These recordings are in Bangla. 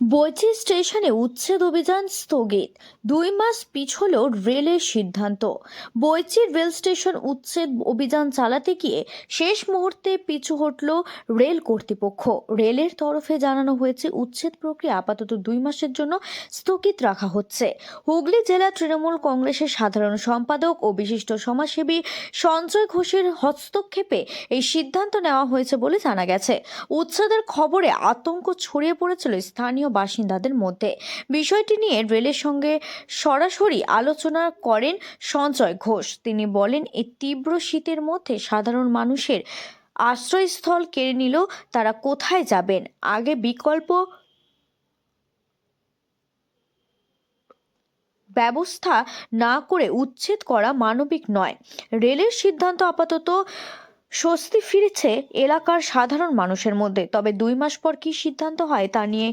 বইচি স্টেশনে উচ্ছেদ অভিযান স্থগিত। দুই মাস পিছল রেলের সিদ্ধান্ত। বইচি রেল স্টেশন উচ্ছেদ অভিযান চালাতে গিয়ে শেষ মুহূর্তে পিছু হটল রেল কর্তৃপক্ষ। রেলের তরফে জানানো হয়েছে, উচ্ছেদ প্রক্রিয়া আপাতত দুই মাসের জন্য স্থগিত রাখা হচ্ছে। হুগলি জেলা তৃণমূল কংগ্রেসের সাধারণ সম্পাদক ও বিশিষ্ট সমাজসেবী সঞ্জয় ঘোষের হস্তক্ষেপে এই সিদ্ধান্ত নেওয়া হয়েছে বলে জানা গেছে। উচ্ছেদের খবরে আতঙ্ক ছড়িয়ে পড়েছিল স্থানীয় বাসিন্দাদের মধ্যে। বিষয়টি নিয়ে রেলের সঙ্গে সরাসরি আলোচনা করেন সঞ্জয় ঘোষ। তিনি বলেন এই তীব্র শীতের মধ্যে সাধারণ মানুষের আশ্রয়স্থল কেড়ে নিল তারা কোথায় যাবেন? আগে বিকল্প ব্যবস্থা না করে উচ্ছেদ করা মানবিক নয়। রেলের সিদ্ধান্ত আপাতত স্বস্তি ফিরেছে এলাকার সাধারণ মানুষের মধ্যে। তবে দুই মাস পর কি সিদ্ধান্ত হয় তা নিয়ে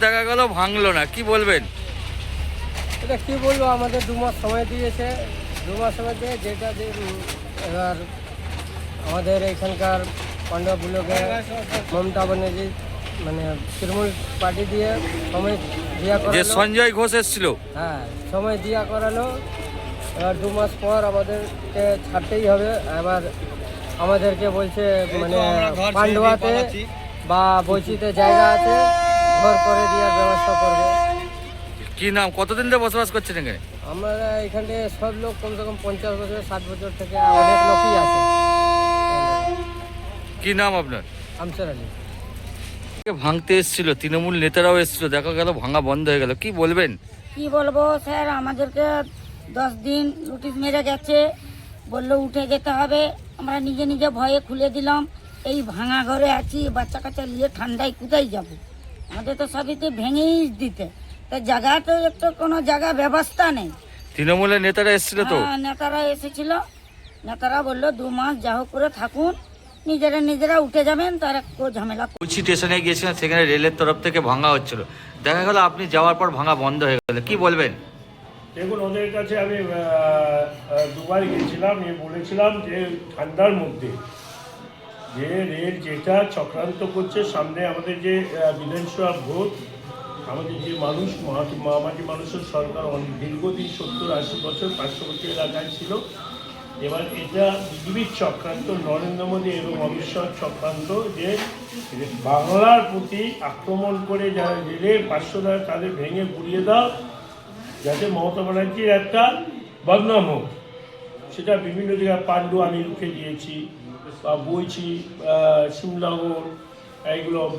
দেখা গেল ভাঙলো না। কি বলবেন? এটা কি বলব? আমাদের দু মাস সময় দিয়েছে। দু মাস সময় দিয়ে যেটা যে এবার আমাদের এখানকার পাণ্ডব ব্লকে মমতা ব্যানার্জি মানে তৃণমূল পার্টি দিয়ে সময় দিয়া যে করালো সঞ্জয় ঘোষ এসেছিল। হ্যাঁ সময় দিয়া করালো। এবার দু মাস পর আমাদেরকে ছাড়তেই হবে। এবার আমাদেরকে বলছে মানে পান্ডুয়াতে বা বৈচিতে জায়গা আছে ঘর করে দেওয়ার ব্যবস্থা করবে। কি নাম? কতদিন ধরে বসবাস করছেন এখানে? আমরা এখানে সব লোক কমসে কম পঞ্চাশ বছর ষাট বছর থেকে অনেক লোকই আছে। কি নাম আপনার? আমসার আলী। ভাঙতে এসেছিল? তৃণমূল নেতারাও এসেছিল। দেখা গেল ভাঙা বন্ধ হয়ে গেল। কি বলবেন? কি বলব স্যার আমাদেরকে দশ দিন নোটিশ মেরে গেছে। বলল উঠে যেতে হবে। আমরা নিজে নিজে ভয়ে খুলে দিলাম। এই ভাঙা ঘরে আছি বাচ্চা কাচ্চা নিয়ে ঠান্ডায় কোথায় যাব? আমাদের তো সবইতে ভেঙেই দিতে। তা জায়গা তো কোনো জায়গা ব্যবস্থা নেই। তৃণমূলের নেতারা এসেছিল তো? হ্যাঁ, নেতারা এসেছিল। নেতারা বলল দু মাস যা হোক করে থাকুন। নিজেরা নিজেরা উঠে যাবেন তার একটু ঝামেলা কুচি স্টেশনে গিয়েছিলেন সেখানে রেলের তরফ থেকে ভাঙা হচ্ছিল। দেখা গেল আপনি যাওয়ার পর ভাঙা বন্ধ হয়ে গেল। কি বলবেন? দেখুন ওদের কাছে আমি আহ, আহ, দুবার গেছিলাম নিয়ে বলেছিলাম যে ঠান্ডার মধ্যে যে রেল যেটা চক্রান্ত করছে সামনে আমাদের যে আহ, বিধানসভা ভোট আমাদের যে মানুষ, মহা- মহামাটি মানুষের সরকার অনেক দীর্ঘদিন সত্তর আশি বছর পার্শ্ববর্তী এলাকায় ছিল। এবার এটা বিজেপির চক্রান্ত, নরেন্দ্র মোদী এবং অমিত শাহ চক্রান্ত যে বাংলার প্রতি আক্রমণ করে যারা রেলের পার্শ্ব দ্বারা তাদের ভেঙে গুড়িয়ে দাও, যাতে মমতা ব্যানার্জির একটা বদনাম হোক। সেটা বিভিন্ন জায়গায় পাণ্ডু আমি রুখে দিয়েছি বা বইছি সিমলাগর এইগুলো